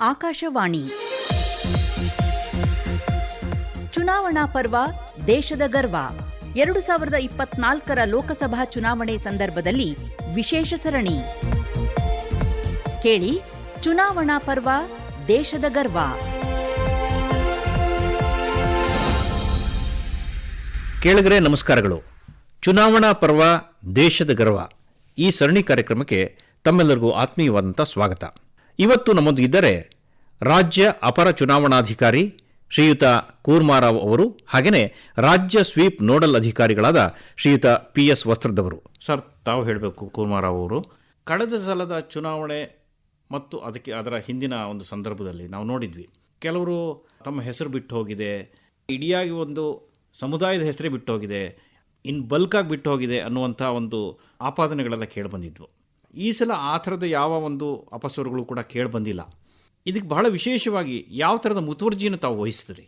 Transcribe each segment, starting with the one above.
ಆಕಾಶವಾಣಿ. ಚುನಾವಣಾ ಪರ್ವ ದೇಶದ ಗರ್ವ. ಎರಡು ಸಾವಿರದ ಇಪ್ಪತ್ನಾಲ್ಕರ ಲೋಕಸಭಾ ಚುನಾವಣೆ ಸಂದರ್ಭದಲ್ಲಿ ವಿಶೇಷ ಸರಣಿ. ಕೇಳಿ, ಚುನಾವಣಾ ಪರ್ವ ದೇಶದ ಗರ್ವ. ಕೇಳಿದರೆ ನಮಸ್ಕಾರಗಳು. ಚುನಾವಣಾ ಪರ್ವ ದೇಶದ ಗರ್ವ. ಈ ಸರಣಿ ಕಾರ್ಯಕ್ರಮಕ್ಕೆ ತಮ್ಮೆಲ್ಲರಿಗೂ ಆತ್ಮೀಯವಾದಂಥ ಸ್ವಾಗತ. ಇವತ್ತು ನಮ್ಮೊಂದಿಗಿದ್ದರೆ ರಾಜ್ಯ ಅಪರ ಚುನಾವಣಾಧಿಕಾರಿ ಶ್ರೀಯುತ ಕೂರ್ಮಾರಾವ್ ಅವರು ಹಾಗೆಯೇ ರಾಜ್ಯ ಸ್ವೀಪ್ ನೋಡಲ್ ಅಧಿಕಾರಿಗಳಾದ ಶ್ರೀಯುತ ಪಿ ಎಸ್ ವಸ್ತ್ರದವರು. ಸರ್, ತಾವು ಹೇಳಬೇಕು ಕೂರ್ಮಾರಾವ್ ಅವರು, ಕಳೆದ ಸಲದ ಚುನಾವಣೆ ಮತ್ತು ಅದಕ್ಕೆ ಅದರ ಹಿಂದಿನ ಒಂದು ಸಂದರ್ಭದಲ್ಲಿ ನಾವು ನೋಡಿದ್ವಿ. ಕೆಲವರು ತಮ್ಮ ಹೆಸರು ಬಿಟ್ಟು ಹೋಗಿದೆ, ಇಡಿಯಾಗಿ ಒಂದು ಸಮುದಾಯದ ಹೆಸರೇ ಬಿಟ್ಟು ಹೋಗಿದೆ, ಇನ್ ಬಲ್ಕಾಗಿ ಬಿಟ್ಟು ಹೋಗಿದೆ ಅನ್ನುವಂಥ ಒಂದು ಆಪಾದನೆಗಳೆಲ್ಲ ಕೇಳಿಬಂದಿದ್ವು ಈ ಸಲ ಆ ಥರದ ಯಾವ ಒಂದು ಅಪಸ್ವರಗಳು ಕೂಡ ಕೇಳಿಬಂದಿಲ್ಲ ಇದಕ್ಕೆ ಬಹಳ ವಿಶೇಷವಾಗಿ ಯಾವ ಥರದ ಮುತುವರ್ಜಿಯನ್ನು ತಾವು ವಹಿಸ್ತೀರಿ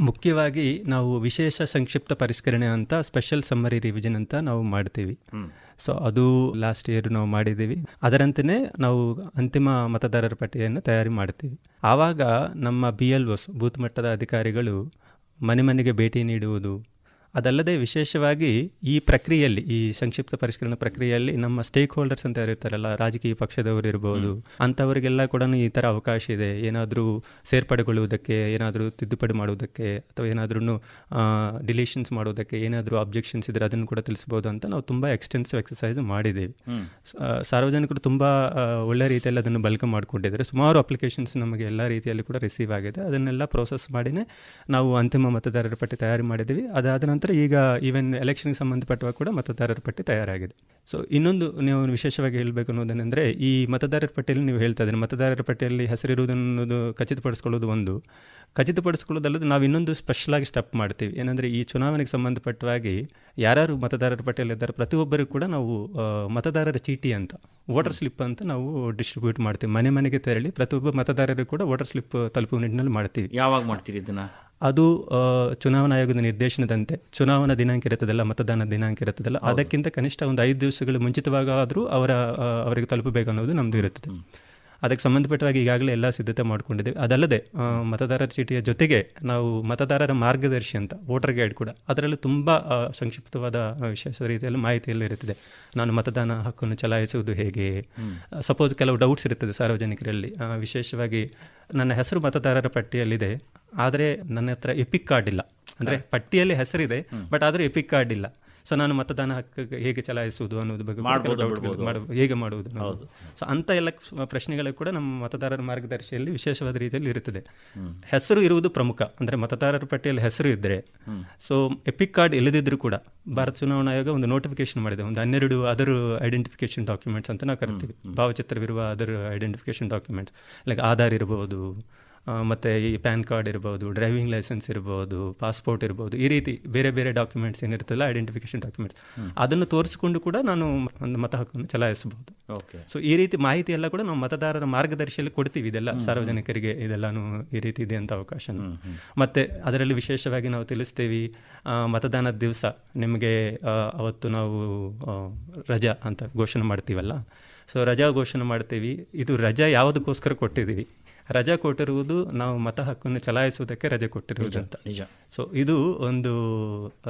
ಮುಖ್ಯವಾಗಿ ನಾವು ವಿಶೇಷ ಸಂಕ್ಷಿಪ್ತ ಪರಿಷ್ಕರಣೆ ಅಂತ ಸ್ಪೆಷಲ್ ಸಮ್ಮರಿ ರಿವಿಷನ್ ಅಂತ ನಾವು ಮಾಡ್ತೀವಿ. ಸೊ ಅದು ಲಾಸ್ಟ್ ಇಯರ್ ನಾವು ಮಾಡಿದ್ದೀವಿ. ಅದರಂತೆಯೇ ನಾವು ಅಂತಿಮ ಮತದಾರರ ಪಟ್ಟಿಯನ್ನು ತಯಾರಿ ಮಾಡ್ತೀವಿ. ಆವಾಗ ನಮ್ಮ ಬಿ ಎಲ್ ಒಸ್ ಬೂತ್ ಮಟ್ಟದ ಅಧಿಕಾರಿಗಳು ಮನೆ ಮನೆಗೆ ಭೇಟಿ ನೀಡುವುದು ಅದಲ್ಲದೆ ವಿಶೇಷವಾಗಿ ಈ ಪ್ರಕ್ರಿಯೆಯಲ್ಲಿ ಈ ಸಂಕ್ಷಿಪ್ತ ಪರಿಷ್ಕರಣ ಪ್ರಕ್ರಿಯೆಯಲ್ಲಿ ನಮ್ಮ ಸ್ಟೇಕ್ ಹೋಲ್ಡರ್ಸ್ ಅಂತ ಇರ್ತಾರಲ್ಲ ರಾಜಕೀಯ ಪಕ್ಷದವರು ಇರ್ಬೋದು ಅಂಥವರಿಗೆಲ್ಲ ಕೂಡ ಈ ಥರ ಅವಕಾಶ ಇದೆ. ಏನಾದರೂ ಸೇರ್ಪಡೆಗೊಳ್ಳುವುದಕ್ಕೆ ಏನಾದರೂ ತಿದ್ದುಪಡಿ ಮಾಡುವುದಕ್ಕೆ ಅಥವಾ ಏನಾದ್ರೂ ಡಿಲೀಷನ್ಸ್ ಮಾಡೋದಕ್ಕೆ ಏನಾದರೂ ಅಬ್ಜೆಕ್ಷನ್ಸ್ ಇದ್ರೆ ಅದನ್ನು ಕೂಡ ತಿಳಿಸ್ಬೋದು ಅಂತ ನಾವು ತುಂಬ ಎಕ್ಸ್ಟೆನ್ಸಿವ್ ಎಕ್ಸಸೈಸ್ ಮಾಡಿದ್ದೀವಿ. ಸಾರ್ವಜನಿಕರು ತುಂಬ ಒಳ್ಳೆ ರೀತಿಯಲ್ಲಿ ಅದನ್ನು ಬಲ್ಕ ಮಾಡಿಕೊಂಡಿದ್ದಾರೆ. ಸುಮಾರು ಅಪ್ಲಿಕೇಶನ್ಸ್ ನಮಗೆ ಎಲ್ಲ ರೀತಿಯಲ್ಲಿ ಕೂಡ ರಿಸೀವ್ ಆಗಿದೆ. ಅದನ್ನೆಲ್ಲ ಪ್ರೋಸೆಸ್ ಮಾಡಿನೇ ನಾವು ಅಂತಿಮ ಮತದಾರರ ಪಟ್ಟಿ ತಯಾರಿ ಮಾಡಿದ್ದೀವಿ. ಅದಾದ ನಂತರ ಈಗ ಈವನ್ ಎಲೆಕ್ಷನ್ಗೆ ಸಂಬಂಧಪಟ್ಟವಾಗ ಕೂಡ ಮತದಾರರ ಪಟ್ಟಿ ತಯಾರಾಗಿದೆ. ಸೊ ಇನ್ನೊಂದು ನೀವು ವಿಶೇಷವಾಗಿ ಹೇಳಬೇಕು ಅನ್ನೋದೇನೆಂದರೆ, ಈ ಮತದಾರರ ಪಟ್ಟಿಯಲ್ಲಿ ನೀವು ಹೇಳ್ತಾ ಇದ್ದೀರಿ, ಮತದಾರರ ಪಟ್ಟಿಯಲ್ಲಿ ಹೆಸರಿರುವುದನ್ನೋದು ಖಚಿತಪಡಿಸ್ಕೊಳ್ಳೋದು ಒಂದು. ಖಚಿತಪಡಿಸ್ಕೊಳ್ಳೋದಲ್ಲದೆ ನಾವು ಇನ್ನೊಂದು ಸ್ಪೆಷಲ್ ಆಗಿ ಸ್ಟೆಪ್ ಮಾಡ್ತೀವಿ. ಏನಂದರೆ, ಈ ಚುನಾವಣೆಗೆ ಸಂಬಂಧಪಟ್ಟವಾಗಿ ಯಾರು ಮತದಾರರ ಪಟ್ಟಿಯಲ್ಲಿದ್ದಾರೆ ಪ್ರತಿಯೊಬ್ಬರಿಗೂ ಕೂಡ ನಾವು ಮತದಾರರ ಚೀಟಿ ಅಂತ ವೋಟರ್ ಸ್ಲಿಪ್ ಅಂತ ನಾವು ಡಿಸ್ಟ್ರಿಬ್ಯೂಟ್ ಮಾಡ್ತೀವಿ. ಮನೆ ಮನೆಗೆ ತೆರಳಿ ಪ್ರತಿಯೊಬ್ಬ ಮತದಾರರಿಗೂ ಕೂಡ ವೋಟರ್ ಸ್ಲಿಪ್ ತಲುಪುವ ನಿಟ್ಟಿನಲ್ಲಿ ಮಾಡ್ತೀವಿ. ಯಾವಾಗ ಮಾಡ್ತೀರಿ ಇದನ್ನು? ಅದು ಚುನಾವಣಾ ಆಯೋಗದ ನಿರ್ದೇಶನದಂತೆ. ಚುನಾವಣಾ ದಿನಾಂಕ ಇರುತ್ತದಲ್ಲ ಮತದಾನ ದಿನಾಂಕ ಇರುತ್ತದಲ್ಲ ಅದಕ್ಕಿಂತ ಕನಿಷ್ಠ ಒಂದು ಐದು ದಿವಸಗಳು ಮುಂಚಿತವಾಗಾದರೂ ಅವರ ಅವರಿಗೆ ತಲುಪಬೇಕು ಅನ್ನೋದು ನಮ್ಮದು ಇರುತ್ತದೆ. ಅದಕ್ಕೆ ಸಂಬಂಧಪಟ್ಟವಾಗಿ ಈಗಾಗಲೇ ಎಲ್ಲ ಸಿದ್ಧತೆ ಮಾಡ್ಕೊಂಡಿದ್ದೀವಿ. ಅದಲ್ಲದೆ ಮತದಾರರ ಚೀಟಿಯ ಜೊತೆಗೆ ನಾವು ಮತದಾರರ ಮಾರ್ಗದರ್ಶಿ ಅಂತ ವೋಟರ್ ಗೈಡ್ ಕೂಡ ಅದರಲ್ಲೂ ತುಂಬ ಸಂಕ್ಷಿಪ್ತವಾದ ವಿಶೇಷ ರೀತಿಯಲ್ಲಿ ಮಾಹಿತಿಯಲ್ಲಿ ಇರುತ್ತದೆ. ನಾನು ಮತದಾನ ಹಕ್ಕನ್ನು ಚಲಾಯಿಸುವುದು ಹೇಗೆ? ಸಪೋಸ್ ಕೆಲವು ಡೌಟ್ಸ್ ಇರುತ್ತದೆ ಸಾರ್ವಜನಿಕರಲ್ಲಿ. ವಿಶೇಷವಾಗಿ ನನ್ನ ಹೆಸರು ಮತದಾರರ ಪಟ್ಟಿಯಲ್ಲಿದೆ ಆದರೆ ನನ್ನ ಹತ್ರ ಎಪಿಕ್ ಕಾರ್ಡ್ ಇಲ್ಲ. ಅಂದರೆ ಪಟ್ಟಿಯಲ್ಲಿ ಹೆಸರಿದೆ ಬಟ್ ಆದರೆ ಎಪಿಕ್ ಕಾರ್ಡ್ ಇಲ್ಲ. ಸೊ ನಾನು ಮತದಾನ ಹಕ್ಕು ಹೇಗೆ ಚಲಾಯಿಸುವುದು ಅನ್ನೋದು ಬಗ್ಗೆ ಹೇಗೆ ಮಾಡುವುದು. ಸೊ ಅಂತ ಎಲ್ಲ ಪ್ರಶ್ನೆಗಳು ಕೂಡ ನಮ್ಮ ಮತದಾರರ ಮಾರ್ಗದರ್ಶಿಯಲ್ಲಿ ವಿಶೇಷವಾದ ರೀತಿಯಲ್ಲಿ ಇರುತ್ತದೆ. ಹೆಸರು ಇರುವುದು ಪ್ರಮುಖ. ಅಂದರೆ ಮತದಾರರ ಪಟ್ಟಿಯಲ್ಲಿ ಹೆಸರು ಇದ್ದರೆ ಸೊ ಎಪಿಕ್ ಕಾರ್ಡ್ ಇಲ್ಲದಿದ್ದರೂ ಕೂಡ ಭಾರತ ಚುನಾವಣಾ ಆಯೋಗ ಒಂದು ನೋಟಿಫಿಕೇಶನ್ ಮಾಡಿದೆ. ಒಂದು ಹನ್ನೆರಡು ಅದರ್ ಐಡೆಂಟಿಫಿಕೇಶನ್ ಡಾಕ್ಯುಮೆಂಟ್ಸ್ ಅಂತ ನಾವು ಕರಿತೀವಿ. ಭಾವಚಿತ್ರವಿರುವ other identification documents like Aadhaar ಇರ್ಬೋದು ಆ, ಮತ್ತೆ ಈ ಪ್ಯಾನ್ ಕಾರ್ಡ್ ಇರ್ಬೋದು ಡ್ರೈವಿಂಗ್ ಲೈಸೆನ್ಸ್ ಇರ್ಬೋದು ಪಾಸ್ಪೋರ್ಟ್ ಇರ್ಬೋದು ಈ ರೀತಿ ಬೇರೆ ಬೇರೆ ಡಾಕ್ಯುಮೆಂಟ್ಸ್ ಏನಿರ್ತಲ್ಲ ಐಡೆಂಟಿಫಿಕೇಶನ್ ಡಾಕ್ಯುಮೆಂಟ್ಸ್ ಅದನ್ನು ತೋರಿಸಿಕೊಂಡು ಕೂಡ ನಾನು ಒಂದು ಮತ ಹಕ್ಕನ್ನು ಚಲಾಯಿಸಬಹುದು. ಓಕೆ. ಸೊ ಈ ರೀತಿ ಮಾಹಿತಿ ಎಲ್ಲ ಕೂಡ ನಾವು ಮತದಾರರ ಮಾರ್ಗದರ್ಶಿಯಲ್ಲಿ ಕೊಡ್ತೀವಿ. ಇದೆಲ್ಲ ಸಾರ್ವಜನಿಕರಿಗೆ ಇದೆಲ್ಲಾನು ಈ ರೀತಿ ಇದೆ ಅಂತ ಅವಕಾಶ. ಮತ್ತು ಅದರಲ್ಲಿ ವಿಶೇಷವಾಗಿ ನಾವು ತಿಳಿಸ್ತೀವಿ ಮತದಾನದ ದಿವಸ ನಿಮಗೆ ಅವತ್ತು ನಾವು ರಜಾ ಅಂತ ಘೋಷಣೆ ಮಾಡ್ತೀವಲ್ಲ. ಸೊ ರಜಾ ಘೋಷಣೆ ಮಾಡ್ತೀವಿ. ಇದು ರಜಾ ಯಾವುದಕ್ಕೋಸ್ಕರ ಕೊಟ್ಟಿದ್ದೀವಿ? ರಜಾ ಕೊಟ್ಟಿರುವುದು ನಾವು ಮತ ಹಕ್ಕನ್ನು ಚಲಾಯಿಸುವುದಕ್ಕೆ ರಜೆ ಕೊಟ್ಟಿರುವುದು ಅಂತ. ನಿಜ. ಸೊ ಇದು ಒಂದು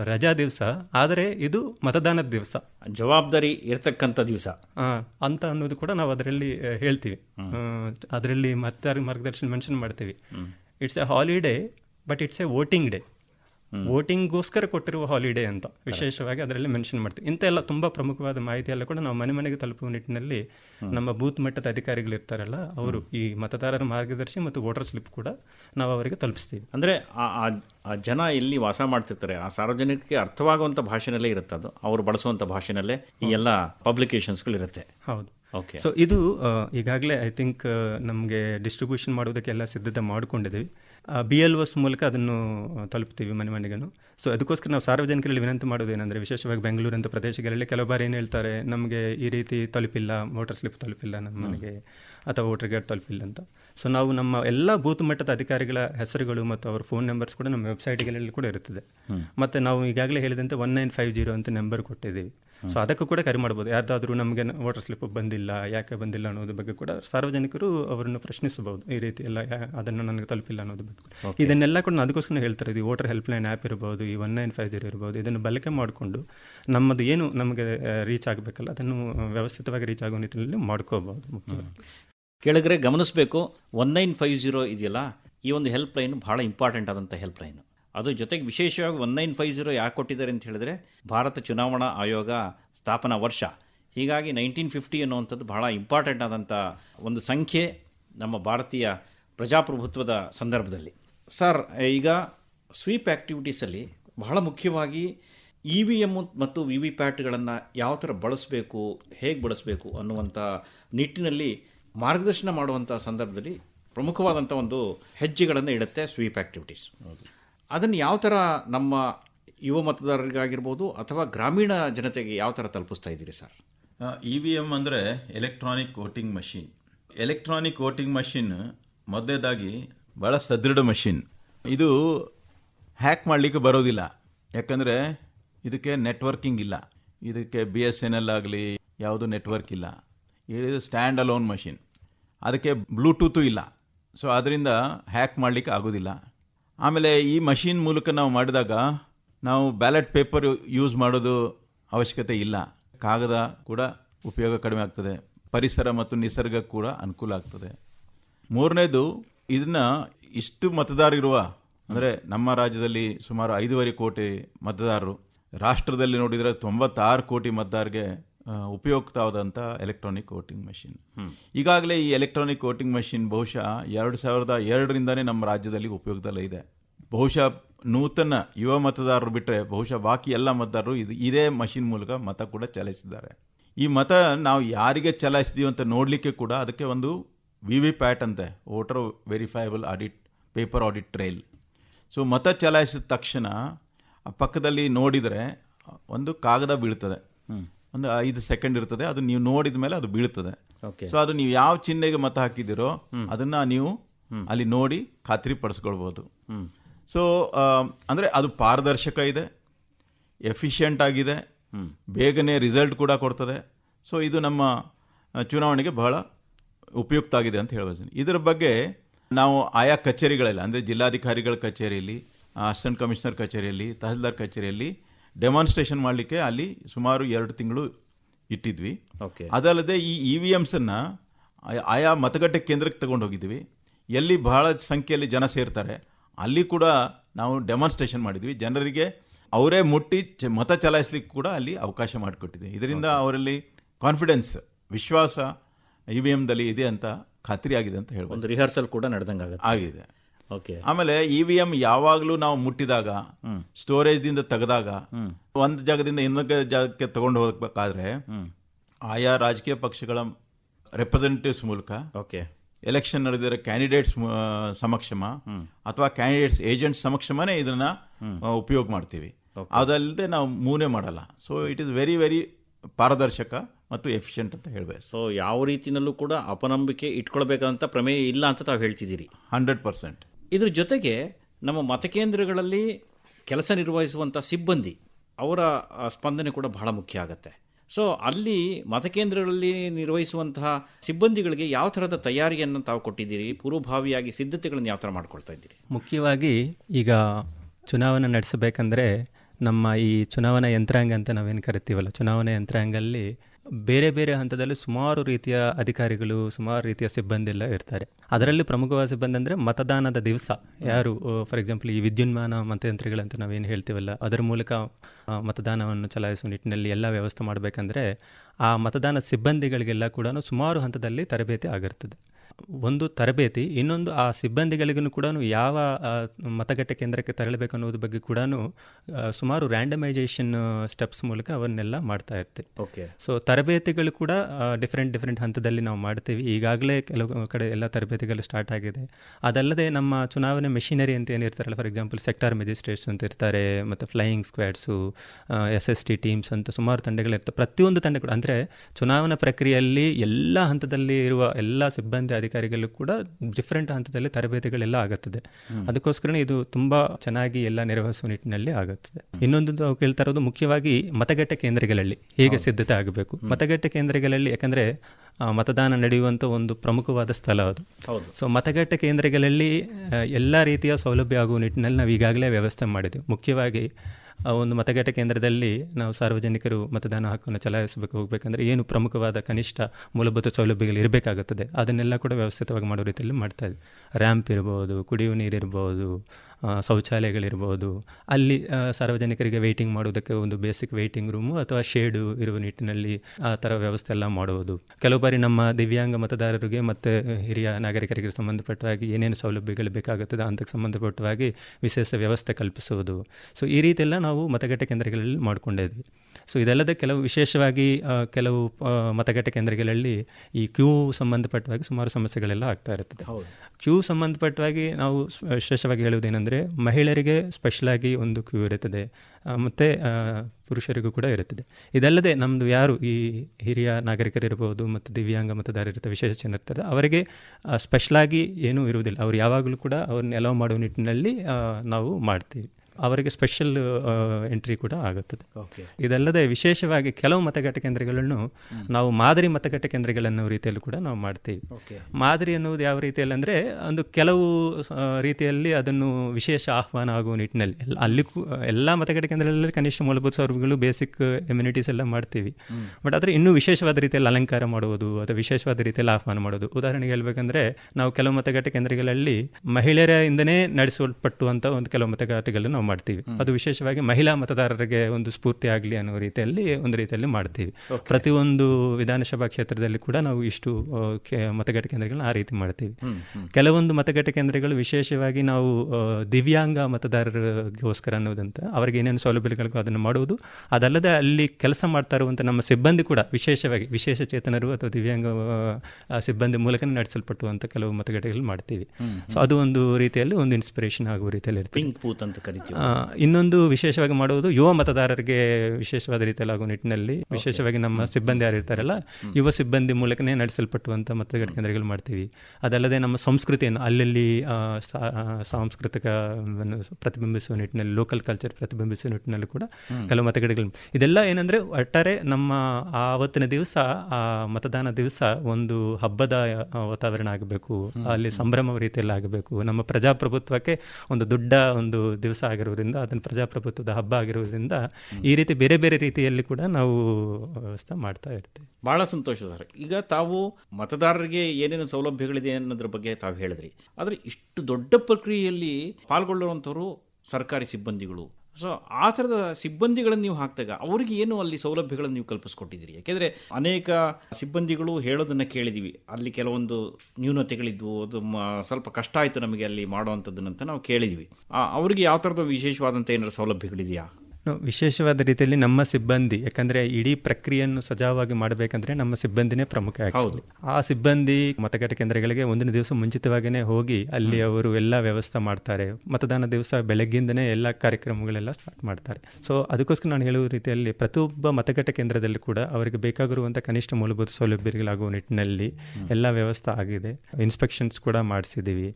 ರಜಾ ದಿವಸ ಆದರೆ ಇದು ಮತದಾನದ ದಿವಸ. ಜವಾಬ್ದಾರಿ ಇರತಕ್ಕಂಥ ದಿವಸ. ಅಂತ ಅನ್ನೋದು ಕೂಡ ನಾವು ಅದರಲ್ಲಿ ಹೇಳ್ತೀವಿ. ಅದರಲ್ಲಿ ಮತದಾರ ಮಾರ್ಗದರ್ಶನ ಮೆನ್ಷನ್ ಮಾಡ್ತೀವಿ. It's a holiday but it's a voting day ವೋಟಿಂಗ್ಗೋಸ್ಕರ ಕೊಟ್ಟಿರುವ ಹಾಲಿಡೇ ಅಂತ ವಿಶೇಷವಾಗಿ ಅದರಲ್ಲಿ ಮೆನ್ಷನ್ ಮಾಡ್ತೀವಿ. ಇಂಥ ಎಲ್ಲ ತುಂಬ ಪ್ರಮುಖವಾದ ಮಾಹಿತಿ ಎಲ್ಲ ಕೂಡ ನಾವು ಮನೆ ಮನೆಗೆ ತಲುಪುವ ನಿಟ್ಟಿನಲ್ಲಿ ನಮ್ಮ ಬೂತ್ ಮಟ್ಟದ ಅಧಿಕಾರಿಗಳು ಇರ್ತಾರಲ್ಲ ಅವರು ಈ ಮತದಾರರ ಮಾರ್ಗದರ್ಶಿ ಮತ್ತು ವೋಟರ್ ಸ್ಲಿಪ್ ಕೂಡ ನಾವು ಅವರಿಗೆ ತಲುಪಿಸ್ತೀವಿ. ಅಂದರೆ ಆ- ಜನ ಎಲ್ಲಿ ವಾಸ ಮಾಡ್ತಿರ್ತಾರೆ ಆ ಸಾರ್ವಜನಿಕರಿಗೆ ಅರ್ಥವಾಗುವಂಥ ಭಾಷೆನಲ್ಲೇ ಇರುತ್ತೆ ಅದು ಅವರು ಬಳಸುವಂಥ ಭಾಷೆನಲ್ಲೇ ಈ ಎಲ್ಲ ಪಬ್ಲಿಕೇಶನ್ಸ್ಗಳು ಇರುತ್ತೆ ಹೌದು. ಓಕೆ ಸೊ ಇದು ಈಗಾಗಲೇ ಐ ಥಿಂಕ್ ನಮಗೆ ಡಿಸ್ಟ್ರಿಬ್ಯೂಷನ್ ಮಾಡೋದಕ್ಕೆಲ್ಲ ಸಿದ್ಧತೆ ಮಾಡ್ಕೊಂಡಿದ್ದೀವಿ. ಬಿ ಎಲ್ ಒಸ್ ಮೂಲಕ ಅದನ್ನು ತಲುಪ್ತೀವಿ ಮನೆ ಮನೆಗೂ ಸೊ ಅದಕ್ಕೋಸ್ಕರ ನಾವು ಸಾರ್ವಜನಿಕರಲ್ಲಿ ವಿನಂತಿ ಮಾಡೋದು ಏನಂದರೆ ವಿಶೇಷವಾಗಿ ಬೆಂಗಳೂರಂಥ ಪ್ರದೇಶಗಳಲ್ಲಿ ಕೆಲವು ಬಾರಿ ಏನು ಹೇಳ್ತಾರೆ ನಮಗೆ ಈ ರೀತಿ ತಲುಪಿಲ್ಲ ವೋಟರ್ ಸ್ಲಿಪ್ ತಲುಪಿಲ್ಲ ನಮ್ಮ ಮನೆಗೆ ಅಥವಾ ವೋಟರ್ ಕಾರ್ಡ್ ತಲುಪಿಲ್ಲ ಅಂತ. ಸೊ ನಾವು ನಮ್ಮ ಎಲ್ಲ ಬೂತ್ ಮಟ್ಟದ ಅಧಿಕಾರಿಗಳ ಹೆಸರುಗಳು ಮತ್ತು ಅವ್ರ ಫೋನ್ ನಂಬರ್ಸ್ ಕೂಡ ನಮ್ಮ ವೆಬ್ಸೈಟ್ಗಳಲ್ಲಿ ಕೂಡ ಇರುತ್ತದೆ. ಮತ್ತು ನಾವು ಈಗಾಗಲೇ ಹೇಳಿದಂತೆ ಒನ್ ನೈನ್ ಫೈವ್ ಜೀರೋ ಅಂತ ನಂಬರ್ ಕೊಟ್ಟಿದ್ದೀವಿ. ಸೊ ಅದಕ್ಕೂ ಕೂಡ ಕರೆ ಮಾಡ್ಬೋದು. ಯಾರ್ದಾದ್ರೂ ನಮಗೆ ವೋಟರ್ ಸ್ಲಿಪ್ ಬಂದಿಲ್ಲ ಯಾಕೆ ಬಂದಿಲ್ಲ ಅನ್ನೋದ್ರ ಬಗ್ಗೆ ಕೂಡ ಸಾರ್ವಜನಿಕರು ಅವರನ್ನು ಪ್ರಶ್ನಿಸಬಹುದು. ಈ ರೀತಿ ಎಲ್ಲ ಅದನ್ನು ನನಗೆ ತಲುಪಿಲ್ಲ ಅನ್ನೋದ್ರ ಬಗ್ಗೆ. ಇದನ್ನೆಲ್ಲ ಕೂಡ ನಾನು ಅದಕ್ಕೋಸ್ಕರ ಹೇಳ್ತಾ ಇದು ವೋಟರ್ ಹೆಲ್ಪ್ಲೈನ್ ಆ್ಯಪ್ ಇರ್ಬೋದು ಈ ಒನ್ ನೈನ್ ಫೈವ್ ಜೀರೋ ಇರ್ಬೋದು ಇದನ್ನು ಬಳಕೆ ಮಾಡಿಕೊಂಡು ನಮ್ಮದು ಏನು ನಮಗೆ ರೀಚ್ ಆಗಬೇಕಲ್ಲ ಅದನ್ನು ವ್ಯವಸ್ಥಿತವಾಗಿ ರೀಚ್ ಆಗೋ ನಿಟ್ಟಿನಲ್ಲಿ ಮಾಡ್ಕೋಬಹುದು ಕೆಳಗರೆ ಗಮನಿಸಬೇಕು ಒನ್ ನೈನ್ ಫೈವ್ ಜೀರೋ ಇದೆಯಲ್ಲ ಈ ಒಂದು ಹೆಲ್ಪ್ ಲೈನ್ ಭಾಳ ಇಂಪಾರ್ಟೆಂಟ್ ಆದಂಥ ಹೆಲ್ಪ್ ಲೈನ್ ಅದು ಜೊತೆಗೆ ವಿಶೇಷವಾಗಿ ಒನ್ ನೈನ್ ಫೈವ್ ಜೀರೋ ಯಾಕೆ ಕೊಟ್ಟಿದ್ದಾರೆ ಅಂತ ಹೇಳಿದ್ರೆ ಭಾರತ ಚುನಾವಣಾ ಆಯೋಗ ಸ್ಥಾಪನಾ ವರ್ಷ. ಹೀಗಾಗಿ ನೈನ್ಟೀನ್ ಫಿಫ್ಟಿ ಅನ್ನುವಂಥದ್ದು ಬಹಳ ಇಂಪಾರ್ಟೆಂಟ್ ಆದಂಥ ಒಂದು ಸಂಖ್ಯೆ ನಮ್ಮ ಭಾರತೀಯ ಪ್ರಜಾಪ್ರಭುತ್ವದ ಸಂದರ್ಭದಲ್ಲಿ. ಸರ್, ಈಗ ಸ್ವೀಪ್ ಆ್ಯಕ್ಟಿವಿಟೀಸಲ್ಲಿ ಬಹಳ ಮುಖ್ಯವಾಗಿ ಇ ವಿ ಎಂ ಮತ್ತು ವಿ ವಿ ಪ್ಯಾಟ್ಗಳನ್ನು ಯಾವ ಥರ ಬಳಸಬೇಕು, ಹೇಗೆ ಬಳಸಬೇಕು ಅನ್ನುವಂಥ ನಿಟ್ಟಿನಲ್ಲಿ ಮಾರ್ಗದರ್ಶನ ಮಾಡುವಂಥ ಸಂದರ್ಭದಲ್ಲಿ ಪ್ರಮುಖವಾದಂಥ ಒಂದು ಹೆಜ್ಜೆಗಳನ್ನು ಇಡುತ್ತೆ ಸ್ವೀಪ್ ಆ್ಯಕ್ಟಿವಿಟೀಸ್ ಅದನ್ನು ಯಾವ ಥರ ನಮ್ಮ ಯುವ ಮತದಾರರಿಗಾಗಿರ್ಬೋದು ಅಥವಾ ಗ್ರಾಮೀಣ ಜನತೆಗೆ ಯಾವ ಥರ ತಲುಪಿಸ್ತಾ ಇದ್ದೀರಿ ಸರ್? ಇ ವಿ ಎಂ ಅಂದರೆ electronic voting machine electronic voting machine ಮೊದಲೇದಾಗಿ ಭಾಳ ಸದೃಢ ಮಷಿನ್ ಇದು ಹ್ಯಾಕ್ ಮಾಡಲಿಕ್ಕೆ ಬರೋದಿಲ್ಲ. ಯಾಕಂದರೆ ಇದಕ್ಕೆ ನೆಟ್ವರ್ಕಿಂಗ್ ಇಲ್ಲ. ಇದಕ್ಕೆ ಬಿ ಎಸ್ ಎನ್ ಎಲ್ ಆಗಲಿ, ಯಾವುದು ನೆಟ್ವರ್ಕ್ ಇಲ್ಲ. ಇದು ಸ್ಟ್ಯಾಂಡ್ ಅಲೋನ್ ಮಷಿನ್ ಅದಕ್ಕೆ ಬ್ಲೂಟೂತು ಇಲ್ಲ. ಸೊ ಅದರಿಂದ ಹ್ಯಾಕ್ ಮಾಡಲಿಕ್ಕೆ ಆಗೋದಿಲ್ಲ. ಆಮೇಲೆ ಈ ಮಷೀನ್ ಮೂಲಕ ನಾವು ಮಾಡಿದಾಗ ನಾವು ಬ್ಯಾಲೆಟ್ ಪೇಪರ್ ಯೂಸ್ ಮಾಡೋದು ಅವಶ್ಯಕತೆ ಇಲ್ಲ. ಕಾಗದ ಕೂಡ ಉಪಯೋಗ ಕಡಿಮೆ ಆಗ್ತದೆ. ಪರಿಸರ ಮತ್ತು ನಿಸರ್ಗ ಕೂಡ ಅನುಕೂಲ ಆಗ್ತದೆ. ಮೂರನೇದು, ಇದನ್ನು ಇಷ್ಟು ಮತದಾರರಿರುವ, ಅಂದರೆ ನಮ್ಮ ರಾಜ್ಯದಲ್ಲಿ ಸುಮಾರು ಐದೂವರೆ ಕೋಟಿ ಮತದಾರರು. ರಾಷ್ಟ್ರದಲ್ಲಿ ನೋಡಿದರೆ ತೊಂಬತ್ತಾರು ಕೋಟಿ ಮತದಾರರಿಗೆ ಉಪಯುಕ್ತವಾದಂಥ ಎಲೆಕ್ಟ್ರಾನಿಕ್ ವೋಟಿಂಗ್ ಮೆಷಿನ್ ಈಗಾಗಲೇ ಈ ಎಲೆಕ್ಟ್ರಾನಿಕ್ ವೋಟಿಂಗ್ ಮೆಷಿನ್ ಬಹುಶಃ ಎರಡು ಸಾವಿರದ ಎರಡರಿಂದನೇ ನಮ್ಮ ರಾಜ್ಯದಲ್ಲಿ ಉಪಯೋಗದಲ್ಲಿದೆ ಬಹುಶಃ ನೂತನ ಯುವ ಮತದಾರರು ಬಿಟ್ಟರೆ ಬಹುಶಃ ಬಾಕಿ ಎಲ್ಲ ಮತದಾರರು ಇದು ಇದೇ ಮಷಿನ್ ಮೂಲಕ ಮತ ಕೂಡ ಚಲಾಯಿಸಿದ್ದಾರೆ. ಈ ಮತ ನಾವು ಯಾರಿಗೆ ಚಲಾಯಿಸಿದೀವಿ ಅಂತ ನೋಡಲಿಕ್ಕೆ ಕೂಡ ಅದಕ್ಕೆ ಒಂದು ವಿ ವಿ ಪ್ಯಾಟ್ ಅಂತೆ voter verifiable audit paper audit trail so ಮತ ಚಲಾಯಿಸಿದ ತಕ್ಷಣ ಪಕ್ಕದಲ್ಲಿ ನೋಡಿದರೆ ಒಂದು ಕಾಗದ ಬೀಳ್ತದೆ. ಒಂದು ಐದು ಸೆಕೆಂಡ್ ಇರ್ತದೆ ಅದು ನೀವು ನೋಡಿದ ಮೇಲೆ ಅದು ಬೀಳ್ತದೆ. ಓಕೆ ಸೊ ಅದು ನೀವು ಯಾವ ಚಿಹ್ನೆಗೆ ಮತ ಹಾಕಿದ್ದೀರೋ ಅದನ್ನ ನೀವು ಅಲ್ಲಿ ನೋಡಿ ಖಾತ್ರಿ ಪಡಿಸ್ಕೊಳ್ಬೋದು ಸೊ ಅಂದರೆ ಅದು ಪಾರದರ್ಶಕ ಇದೆ ಎಫಿಷಿಯೆಂಟ್ ಆಗಿದೆ ಬೇಗನೆ ರಿಸಲ್ಟ್ ಕೂಡ ಕೊಡ್ತದೆ. ಸೊ ಇದು ನಮ್ಮ ಚುನಾವಣೆಗೆ ಬಹಳ ಉಪಯುಕ್ತ ಆಗಿದೆ ಅಂತ ಹೇಳ್ಬೋದು. ಇದರ ಬಗ್ಗೆ ನಾವು ಆಯಾ ಕಚೇರಿಗಳಲ್ಲಿ ಅಂದರೆ ಜಿಲ್ಲಾಧಿಕಾರಿಗಳ ಕಚೇರಿಯಲ್ಲಿ ಅಸಿಸ್ಟೆಂಟ್ ಕಮಿಷನರ್ ಕಚೇರಿಯಲ್ಲಿ ತಹಸೀಲ್ದಾರ್ ಕಚೇರಿಯಲ್ಲಿ ಡೆಮಾನ್ಸ್ಟ್ರೇಷನ್ ಮಾಡಲಿಕ್ಕೆ ಅಲ್ಲಿ ಸುಮಾರು ಎರಡು ತಿಂಗಳು ಇಟ್ಟಿದ್ವಿ. ಓಕೆ ಅದಲ್ಲದೆ ಈ ಇ ವಿ ಎಮ್ಸನ್ನು ಆಯಾ ಮತಗಟ್ಟೆ ಕೇಂದ್ರಕ್ಕೆ ತಗೊಂಡು ಹೋಗಿದ್ವಿ. ಎಲ್ಲಿ ಬಹಳ ಸಂಖ್ಯೆಯಲ್ಲಿ ಜನ ಸೇರ್ತಾರೆ ಅಲ್ಲಿ ಕೂಡ ನಾವು ಡೆಮಾನ್ಸ್ಟ್ರೇಷನ್ ಮಾಡಿದ್ವಿ. ಜನರಿಗೆ ಅವರೇ ಮುಟ್ಟಿ ಚ- ಮತ ಚಲಾಯಿಸ್ಲಿಕ್ಕೆ ಕೂಡ ಅಲ್ಲಿ ಅವಕಾಶ ಮಾಡಿಕೊಟ್ಟಿದೆ. ಇದರಿಂದ ಅವರಲ್ಲಿ ಕಾನ್ಫಿಡೆನ್ಸ್ ವಿಶ್ವಾಸ ಇ ವಿ ಎಮ್ದಲ್ಲಿ ಇದೆ ಅಂತ ಖಾತ್ರಿ ಆಗಿದೆ ಅಂತ ಹೇಳ್ಬೋದು. ಒಂದು ರಿಹರ್ಸಲ್ ಕೂಡ ನಡೆದಂಗೆ ಆಗಿದೆ. ಆಮೇಲೆ ಇ ವಿ ಎಂ ಯಾವಾಗಲೂ ನಾವು ಮುಟ್ಟಿದಾಗ ಸ್ಟೋರೇಜ್ದಿಂದ ತೆಗೆದಾಗ ಒಂದು ಜಾಗದಿಂದ ಇನ್ನೊಂದು ಜಾಗಕ್ಕೆ ತಗೊಂಡು ಹೋಗ್ಬೇಕಾದ್ರೆ ಆಯಾ ರಾಜಕೀಯ ಪಕ್ಷಗಳ ರೆಪ್ರೆಸೆಂಟೇಟಿವ್ಸ್ ಮೂಲಕ ಓಕೆ ಎಲೆಕ್ಷನ್ ನಡೆದಿರೋ ಕ್ಯಾಂಡಿಡೇಟ್ಸ್ ಸಮಕ್ಷಮ ಅಥವಾ ಕ್ಯಾಂಡಿಡೇಟ್ಸ್ ಏಜೆಂಟ್ಸ್ ಸಮಕ್ಷಮನೇ ಇದನ್ನ ಉಪಯೋಗ ಮಾಡ್ತೀವಿ. ಅದಲ್ಲದೆ ನಾವು ಮೂನೇ ಮಾಡಲ್ಲ. So it is very very ಪಾರದರ್ಶಕ ಮತ್ತು ಎಫಿಷಿಯಂಟ್ ಅಂತ ಹೇಳ್ಬೇಕು ಸೊ ಯಾವ ರೀತಿಯಲ್ಲೂ ಕೂಡ ಅಪನಂಬಿಕೆ ಇಟ್ಕೊಳ್ಬೇಕಂತ ಪ್ರಮೇಯ ಇಲ್ಲ ಅಂತ ತಾವು ಹೇಳ್ತಿದ್ದೀರಿ. Hundred percent. ಇದ್ರ ಜೊತೆಗೆ ನಮ್ಮ ಮತಕೇಂದ್ರಗಳಲ್ಲಿ ಕೆಲಸ ನಿರ್ವಹಿಸುವಂಥ ಸಿಬ್ಬಂದಿ, ಅವರ ಸ್ಪಂದನೆ ಕೂಡ ಬಹಳ ಮುಖ್ಯ ಆಗುತ್ತೆ. ಸೊ ಅಲ್ಲಿ ಮತಕೇಂದ್ರಗಳಲ್ಲಿ ನಿರ್ವಹಿಸುವಂತಹ ಸಿಬ್ಬಂದಿಗಳಿಗೆ ಯಾವ ಥರದ ತಯಾರಿಯನ್ನು ತಾವು ಕೊಟ್ಟಿದ್ದೀರಿ? ಪೂರ್ವಭಾವಿಯಾಗಿ ಸಿದ್ಧತೆಗಳನ್ನು ಯಾವ ಥರ ಮಾಡ್ಕೊಳ್ತಾ ಇದ್ದೀರಿ? ಮುಖ್ಯವಾಗಿ ಈಗ ಚುನಾವಣೆ ನಡೆಸಬೇಕಂದ್ರೆ ನಮ್ಮ ಈ ಚುನಾವಣಾ ಯಂತ್ರಾಂಗ ಅಂತ ನಾವೇನು ಕರಿತೀವಲ್ಲ, ಚುನಾವಣಾ ಯಂತ್ರಾಂಗಲ್ಲಿ ಬೇರೆ ಬೇರೆ ಹಂತದಲ್ಲಿ ಸುಮಾರು ರೀತಿಯ ಅಧಿಕಾರಿಗಳು, ಸುಮಾರು ರೀತಿಯ ಸಿಬ್ಬಂದಿ ಎಲ್ಲ ಇರ್ತಾರೆ. ಅದರಲ್ಲಿ ಪ್ರಮುಖವಾದ ಸಿಬ್ಬಂದಿ ಅಂದರೆ ಮತದಾನದ ದಿವಸ. ಯಾರು ಫಾರ್ ಎಕ್ಸಾಂಪಲ್ ಈ ವಿದ್ಯುನ್ಮಾನ ಮತಯಂತ್ರಗಳಂತ ನಾವೇನು ಹೇಳ್ತೀವಲ್ಲ, ಅದರ ಮೂಲಕ ಮತದಾನವನ್ನು ಚಲಾಯಿಸುವ ನಿಟ್ಟಿನಲ್ಲಿ ಎಲ್ಲ ವ್ಯವಸ್ಥೆ ಮಾಡಬೇಕಂದ್ರೆ, ಆ ಮತದಾನ ಸಿಬ್ಬಂದಿಗಳಿಗೆಲ್ಲ ಕೂಡ ಸುಮಾರು ಹಂತದಲ್ಲಿ ತರಬೇತಿ ಆಗಿರ್ತದೆ. ಒಂದು ತರಬೇತಿ ಇನ್ನೊಂದು ಆ ಸಿಬ್ಬಂದಿಗಳಿಗೂ ಕೂಡ ಯಾವ ಮತಗಟ್ಟೆ ಕೇಂದ್ರಕ್ಕೆ ತೆರಳಬೇಕು ಅನ್ನೋದ್ರ ಬಗ್ಗೆ ಕೂಡ ಸುಮಾರು ರ್ಯಾಂಡಮೈಸೇಷನ್ ಸ್ಟೆಪ್ಸ್ ಮೂಲಕ ಅವನ್ನೆಲ್ಲ ಮಾಡ್ತಾ ಇರ್ತೀವಿ. ಓಕೆ ಸೊ ತರಬೇತಿಗಳು ಕೂಡ ಡಿಫ್ರೆಂಟ್ ಡಿಫ್ರೆಂಟ್ ಹಂತದಲ್ಲಿ ನಾವು ಮಾಡ್ತೀವಿ. ಈಗಾಗಲೇ ಕೆಲವು ಕಡೆ ಎಲ್ಲ ತರಬೇತಿಗಳು ಸ್ಟಾರ್ಟ್ ಆಗಿದೆ. ಅದಲ್ಲದೆ ನಮ್ಮ ಚುನಾವಣೆ ಮೆಷಿನರಿ ಅಂತ ಏನಿರ್ತಾರಲ್ಲ ಫಾರ್ ಎಕ್ಸಾಂಪಲ್ ಸೆಕ್ಟಾರ್ ಮೆಜಿಸ್ಟ್ರೇಟ್ಸ್ ಅಂತ ಇರ್ತಾರೆ ಮತ್ತು flying squads S S T teams ಅಂತ ಸುಮಾರು ತಂಡಗಳಿರ್ತವೆ ಪ್ರತಿಯೊಂದು ತಂಡ ಕೂಡ ಅಂದರೆ ಚುನಾವಣಾ ಪ್ರಕ್ರಿಯೆಯಲ್ಲಿ ಎಲ್ಲ ಹಂತದಲ್ಲಿ ಇರುವ ಎಲ್ಲ ಸಿಬ್ಬಂದಿ ಅಧಿಕಾರಿಗಳು ಕೂಡ ಡಿಫ್ರೆಂಟ್ ಹಂತದಲ್ಲಿ ತರಬೇತಿಗಳೆಲ್ಲ ಆಗುತ್ತದೆ. ಅದಕ್ಕೋಸ್ಕರನೇ ಇದು ತುಂಬ ಚೆನ್ನಾಗಿ ಎಲ್ಲ ನಿರ್ವಹಿಸುವ ನಿಟ್ಟಿನಲ್ಲಿ ಆಗುತ್ತದೆ. ಇನ್ನೊಂದು ನಾವು ಕೇಳ್ತಾ ಇರೋದು ಮುಖ್ಯವಾಗಿ ಮತಗಟ್ಟೆ ಕೇಂದ್ರಗಳಲ್ಲಿ ಹೇಗೆ ಸಿದ್ಧತೆ ಆಗಬೇಕು? ಮತಗಟ್ಟೆ ಕೇಂದ್ರಗಳಲ್ಲಿ ಯಾಕಂದರೆ ಮತದಾನ ನಡೆಯುವಂಥ ಒಂದು ಪ್ರಮುಖವಾದ ಸ್ಥಳ ಅದು. ಸೊ ಮತಗಟ್ಟೆ ಕೇಂದ್ರಗಳಲ್ಲಿ ಎಲ್ಲ ರೀತಿಯ ಸೌಲಭ್ಯ ಆಗುವ ನಿಟ್ಟಿನಲ್ಲಿ ನಾವು ಈಗಾಗಲೇ ವ್ಯವಸ್ಥೆ ಮಾಡಿದ್ದೀವಿ ಮುಖ್ಯವಾಗಿ ಆ ಒಂದು ಮತಗಟ್ಟೆ ಕೇಂದ್ರದಲ್ಲಿ ನಾವು ಸಾರ್ವಜನಿಕರು ಮತದಾನ ಹಕ್ಕನ್ನು ಚಲಾಯಿಸಬೇಕು, ಹೋಗಬೇಕಂದ್ರೆ ಏನು ಪ್ರಮುಖವಾದ ಕನಿಷ್ಠ ಮೂಲಭೂತ ಸೌಲಭ್ಯಗಳು ಇರಬೇಕಾಗುತ್ತದೆ. ಅದನ್ನೆಲ್ಲ ಕೂಡ ವ್ಯವಸ್ಥಿತವಾಗಿ ಮಾಡೋ ರೀತಿಯಲ್ಲಿ ಮಾಡ್ತಾ ಇದ್ವಿ. ರ್ಯಾಂಪ್ ಇರ್ಬೋದು, ಕುಡಿಯುವ ನೀರಿರ್ಬೋದು ಶೌಚಾಲಯಗಳಿರ್ಬೋದು. ಅಲ್ಲಿ ಸಾರ್ವಜನಿಕರಿಗೆ ವೆಯ್ಟಿಂಗ್ ಮಾಡೋದಕ್ಕೆ ಒಂದು ಬೇಸಿಕ್ ವೆಯ್ಟಿಂಗ್ ರೂಮು ಅಥವಾ ಶೇಡು ಇರುವ ನಿಟ್ಟಿನಲ್ಲಿ ಆ ಥರ ವ್ಯವಸ್ಥೆ ಎಲ್ಲ ಮಾಡುವುದು. ಕೆಲವು ಬಾರಿ ನಮ್ಮ ದಿವ್ಯಾಂಗ ಮತದಾರರಿಗೆ ಮತ್ತು ಹಿರಿಯ ನಾಗರಿಕರಿಗೆ ಸಂಬಂಧಪಟ್ಟವಾಗಿ ಏನೇನು ಸೌಲಭ್ಯಗಳು ಬೇಕಾಗುತ್ತದೆ ಅಂತಕ್ಕೆ ಸಂಬಂಧಪಟ್ಟವಾಗಿ ವಿಶೇಷ ವ್ಯವಸ್ಥೆ ಕಲ್ಪಿಸುವುದು. ಸೊ ಈ ರೀತಿ ಎಲ್ಲ ನಾವು ಮತಗಟ್ಟೆ ಕೇಂದ್ರಗಳಲ್ಲಿ ಮಾಡಿಕೊಂಡಿದ್ವಿ ಸೊ ಇದಲ್ಲದೆ ಕೆಲವು ವಿಶೇಷವಾಗಿ ಕೆಲವು ಮತಗಟ್ಟೆ ಕೇಂದ್ರಗಳಲ್ಲಿ ಈ ಕ್ಯೂ ಸಂಬಂಧಪಟ್ಟವಾಗಿ ಸುಮಾರು ಸಮಸ್ಯೆಗಳೆಲ್ಲ ಆಗ್ತಾ ಇರುತ್ತದೆ. ಕ್ಯೂ ಸಂಬಂಧಪಟ್ಟವಾಗಿ ನಾವು ವಿಶೇಷವಾಗಿ ಹೇಳುವುದೇನೆಂದರೆ ಮಹಿಳೆಯರಿಗೆ ಸ್ಪೆಷಲಾಗಿ ಒಂದು ಕ್ಯೂ ಇರುತ್ತದೆ. ಮತ್ತು ಪುರುಷರಿಗೂ ಕೂಡ ಇರುತ್ತದೆ. ಇದಲ್ಲದೆ ನಮ್ಮದು ಯಾರು ಈ ಹಿರಿಯ ನಾಗರಿಕರಿರ್ಬೋದು ಮತ್ತು ದಿವ್ಯಾಂಗ ಮತದಾರರಿರ್ತಾರೆ ವಿಶೇಷ ಜನ ಇರ್ತಾರೆ ಅವರಿಗೆ ಸ್ಪೆಷಲಾಗಿ ಏನೂ ಇರುವುದಿಲ್ಲ. ಅವ್ರು ಯಾವಾಗಲೂ ಕೂಡ ಅವ್ರನ್ನ ಅಲೌ ಮಾಡುವ ನಿಟ್ಟಿನಲ್ಲಿ ನಾವು ಮಾಡ್ತೀವಿ. ಅವರಿಗೆ ಸ್ಪೆಷಲ್ ಎಂಟ್ರಿ ಕೂಡ ಆಗುತ್ತದೆ. ಇದಲ್ಲದೆ ವಿಶೇಷವಾಗಿ ಕೆಲವು ಮತಗಟ್ಟೆ ಕೇಂದ್ರಗಳನ್ನು ನಾವು ಮಾದರಿ ಮತಗಟ್ಟೆ ಕೇಂದ್ರಗಳನ್ನು ರೀತಿಯಲ್ಲೂ ಕೂಡ ನಾವು ಮಾಡ್ತೀವಿ. ಮಾದರಿ ಅನ್ನುವುದು ಯಾವ ರೀತಿಯಲ್ಲಿ ಅಂದರೆ ಒಂದು ಕೆಲವು ರೀತಿಯಲ್ಲಿ ಅದನ್ನು ವಿಶೇಷ ಆಹ್ವಾನ ಆಗುವ ನಿಟ್ಟಿನಲ್ಲಿ. ಅಲ್ಲಿ ಎಲ್ಲ ಮತಗಟ್ಟೆ ಕೇಂದ್ರಗಳಲ್ಲಿ ಕನಿಷ್ಠ ಮೂಲಭೂತ ಸೌಲಭ್ಯಗಳು ಬೇಸಿಕ್ ಎಮ್ಯುನಿಟೀಸ್ ಎಲ್ಲ ಮಾಡ್ತೀವಿ. ಬಟ್ ಆದರೆ ಇನ್ನೂ ವಿಶೇಷವಾದ ರೀತಿಯಲ್ಲಿ ಅಲಂಕಾರ ಮಾಡುವುದು ಅಥವಾ ವಿಶೇಷವಾದ ರೀತಿಯಲ್ಲಿ ಆಹ್ವಾನ ಮಾಡೋದು ಉದಾಹರಣೆಗೆ ಹೇಳ್ಬೇಕಂದ್ರೆ ನಾವು ಕೆಲವು ಮತಗಟ್ಟೆ ಕೇಂದ್ರಗಳಲ್ಲಿ ಮಹಿಳೆಯರಿಂದನೇ ನಡೆಸಲ್ಪಟ್ಟುವಂಥ ಒಂದು ಕೆಲವು ಮತಗಟ್ಟೆಗಳನ್ನು ನಾವು ಮಾಡ್ತೀವಿ. ಅದು ವಿಶೇಷವಾಗಿ ಮಹಿಳಾ ಮತದಾರರಿಗೆ ಒಂದು ಸ್ಫೂರ್ತಿ ಆಗಲಿ ಅನ್ನೋ ರೀತಿಯಲ್ಲಿ ಒಂದು ರೀತಿಯಲ್ಲಿ ಮಾಡ್ತೀವಿ. ಪ್ರತಿಯೊಂದು ವಿಧಾನಸಭಾ ಕ್ಷೇತ್ರದಲ್ಲಿ ಕೂಡ ನಾವು ಇಷ್ಟು ಮತಗಟ್ಟೆ ಕೇಂದ್ರಗಳನ್ನ ಆ ರೀತಿ ಮಾಡ್ತೀವಿ. ಕೆಲವೊಂದು ಮತಗಟ್ಟೆ ಕೇಂದ್ರಗಳು ವಿಶೇಷವಾಗಿ ನಾವು ದಿವ್ಯಾಂಗ ಮತದಾರರಿಗೋಸ್ಕರ ಅನ್ನೋದಂತ ಅವರಿಗೆ ಏನೇನು ಸೌಲಭ್ಯಗಳಿಗೂ ಅದನ್ನು ಮಾಡುವುದು. ಅದಲ್ಲದೆ ಅಲ್ಲಿ ಕೆಲಸ ಮಾಡ್ತಾ ಇರುವಂಥ ನಮ್ಮ ಸಿಬ್ಬಂದಿ ಕೂಡ ವಿಶೇಷವಾಗಿ ವಿಶೇಷ ಚೇತನರು ಅಥವಾ ದಿವ್ಯಾಂಗ ಸಿಬ್ಬಂದಿ ಮೂಲಕ ನಡೆಸಲ್ಪಟ್ಟುವಂಥ ಕೆಲವು ಮತಗಟ್ಟೆಗಳು ಮಾಡ್ತೀವಿ. ಸೊ ಅದು ಒಂದು ರೀತಿಯಲ್ಲಿ ಒಂದು ಇನ್ಸ್ಪಿರೇಷನ್ ಆಗುವ ರೀತಿಯಲ್ಲಿ ಇರ್ತೀವಿ ಪಿಂಕ್ ಬೂತ್ ಅಂತ ಕರಿತೀವಿ ಇನ್ನೊಂದು ವಿಶೇಷವಾಗಿ ಮಾಡುವುದು ಯುವ ಮತದಾರರಿಗೆ ವಿಶೇಷವಾದ ರೀತಿಯಲ್ಲಿ ಆಗುವ ನಿಟ್ಟಿನಲ್ಲಿ ವಿಶೇಷವಾಗಿ ನಮ್ಮ ಸಿಬ್ಬಂದಿ ಯಾರು ಇರ್ತಾರಲ್ಲ ಯುವ ಸಿಬ್ಬಂದಿ ಮೂಲಕನೇ ನಡೆಸಲ್ಪಟ್ಟುವಂಥ ಮತಗಟ್ಟೆ ಕೇಂದ್ರಗಳು ಮಾಡ್ತೀವಿ. ಅದಲ್ಲದೆ ನಮ್ಮ ಸಂಸ್ಕೃತಿಯನ್ನು ಅಲ್ಲಲ್ಲಿ ಸಾಂಸ್ಕೃತಿಕ ಪ್ರತಿಬಿಂಬಿಸುವ ನಿಟ್ಟಿನಲ್ಲಿ ಲೋಕಲ್ ಕಲ್ಚರ್ ಪ್ರತಿಬಿಂಬಿಸುವ ನಿಟ್ಟಿನಲ್ಲಿ ಕೂಡ ಕೆಲವು ಮತಗಟ್ಟೆಗಳು ಇದೆಲ್ಲ ಏನಂದ್ರೆ ಒಟ್ಟಾರೆ ನಮ್ಮ ಆವತ್ತಿನ ದಿವಸ ಆ ಮತದಾನ ದಿವಸ ಒಂದು ಹಬ್ಬದ ವಾತಾವರಣ ಆಗಬೇಕು. ಅಲ್ಲಿ ಸಂಭ್ರಮ ರೀತಿಯಲ್ಲಿ ಆಗಬೇಕು. ನಮ್ಮ ಪ್ರಜಾಪ್ರಭುತ್ವಕ್ಕೆ ಒಂದು ದೊಡ್ಡ ಒಂದು ದಿವಸ ಆಗಿರೋದ್ರಿಂದ ಅದನ್ನು ಪ್ರಜಾಪ್ರಭುತ್ವದ ಹಬ್ಬ ಆಗಿರೋದ್ರಿಂದ ಈ ರೀತಿ ಬೇರೆ ಬೇರೆ ರೀತಿಯಲ್ಲಿ ಕೂಡ ನಾವು ವ್ಯವಸ್ಥೆ ಮಾಡ್ತಾ ಇರ್ತೀವಿ. ಬಹಳ ಸಂತೋಷ ಸರ್. ಈಗ ತಾವು ಮತದಾರರಿಗೆ ಏನೇನು ಸೌಲಭ್ಯಗಳಿದೆ ಅನ್ನೋದ್ರ ಬಗ್ಗೆ ತಾವು ಹೇಳಿದ್ರಿ. ಆದರೆ ಇಷ್ಟು ದೊಡ್ಡ ಪ್ರಕ್ರಿಯೆಯಲ್ಲಿ ಪಾಲ್ಗೊಳ್ಳುವಂಥವ್ರು ಸರ್ಕಾರಿ ಸಿಬ್ಬಂದಿಗಳು ಸೊ ಆ ಥರದ ಸಿಬ್ಬಂದಿಗಳನ್ನು ನೀವು ಹಾಕಿದಾಗ ಅವರಿಗೆ ಏನು ಅಲ್ಲಿ ಸೌಲಭ್ಯಗಳನ್ನು ನೀವು ಕಲ್ಪಿಸ್ಕೊಟ್ಟಿದ್ದೀರಿ? ಯಾಕೆಂದರೆ ಅನೇಕ ಸಿಬ್ಬಂದಿಗಳು ಹೇಳೋದನ್ನು ಕೇಳಿದ್ದೀವಿ ಅಲ್ಲಿ ಕೆಲವೊಂದು ನ್ಯೂನತೆಗಳಿದ್ವು, ಅದು ಸ್ವಲ್ಪ ಕಷ್ಟ ಆಯಿತು ನಮಗೆ ಅಲ್ಲಿ ಮಾಡುವಂಥದ್ದನ್ನಂತ ನಾವು ಕೇಳಿದ್ವಿ. ಅವರಿಗೆ ಯಾವ ಥರದ ವಿಶೇಷವಾದಂಥ ಏನಾದ್ರು ಸೌಲಭ್ಯಗಳಿದೆಯಾ? ವಿಶೇಷವಾದ ರೀತಿಯಲ್ಲಿ ನಮ್ಮ ಸಿಬ್ಬಂದಿ ಯಾಕಂದ್ರೆ ಇಡೀ ಪ್ರಕ್ರಿಯೆಯನ್ನು ಸಜಾವಾಗಿ ಮಾಡಬೇಕಂದ್ರೆ ನಮ್ಮ ಸಿಬ್ಬಂದಿನೇ ಪ್ರಮುಖ actually. ಆ ಸಿಬ್ಬಂದಿ ಮತಗಟ್ಟೆ ಕೇಂದ್ರಗಳಿಗೆ ಒಂದಿನ ದಿವಸ ಮುಂಚಿತವಾಗಿಯೇ ಹೋಗಿ ಅಲ್ಲಿ ಅವರು ಎಲ್ಲ ವ್ಯವಸ್ಥೆ ಮಾಡ್ತಾರೆ. ಮತದಾನ ದಿವಸ ಬೆಳಗ್ಗಿಂದನೇ ಎಲ್ಲ ಕಾರ್ಯಕ್ರಮಗಳೆಲ್ಲ ಸ್ಟಾರ್ಟ್ ಮಾಡ್ತಾರೆ. ಸೊ ಅದಕ್ಕೋಸ್ಕರ ನಾನು ಹೇಳುವ ರೀತಿಯಲ್ಲಿ ಪ್ರತಿಯೊಬ್ಬ ಮತಗಟ್ಟೆ ಕೇಂದ್ರದಲ್ಲಿ ಕೂಡ ಅವರಿಗೆ ಬೇಕಾಗಿರುವಂಥ ಕನಿಷ್ಠ ಮೂಲಭೂತ ಸೌಲಭ್ಯಗಳಾಗುವ ನಿಟ್ಟಿನಲ್ಲಿ ಎಲ್ಲ ವ್ಯವಸ್ಥೆ ಆಗಿದೆ. ಇನ್ಸ್ಪೆಕ್ಷನ್ಸ್ ಕೂಡ ಮಾಡಿಸಿದ್ದೀವಿ.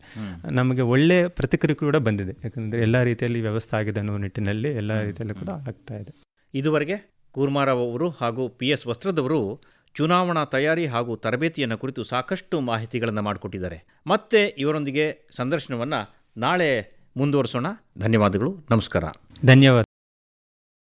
ನಮಗೆ ಒಳ್ಳೆ ಪ್ರತಿಕ್ರಿಯೆ ಕೂಡ ಬಂದಿದೆ. ಯಾಕಂದ್ರೆ ಎಲ್ಲ ರೀತಿಯಲ್ಲಿ ವ್ಯವಸ್ಥೆ ಆಗಿದೆ ಅನ್ನೋ ನಿಟ್ಟಿನಲ್ಲಿ ಎಲ್ಲ ರೀತಿಯಲ್ಲಿ ಕೂಡ ಆಗ್ತಾ ಇದೆ. ಇದುವರೆಗೆ ಕೂರ್ಮಾರಾವ್ ಅವರು ಹಾಗೂ ಪಿ ಎಸ್ ವಸ್ತ್ರದವರು ಚುನಾವಣಾ ತಯಾರಿ ಹಾಗೂ ತರಬೇತಿಯನ್ನು ಕುರಿತು ಸಾಕಷ್ಟು ಮಾಹಿತಿಗಳನ್ನು ಮಾಡಿಕೊಟ್ಟಿದ್ದಾರೆ. ಮತ್ತೆ ಇವರೊಂದಿಗೆ ಸಂದರ್ಶನವನ್ನು ನಾಳೆ ಮುಂದುವರಿಸೋಣ. ಧನ್ಯವಾದಗಳು. ನಮಸ್ಕಾರ. ಧನ್ಯವಾದ.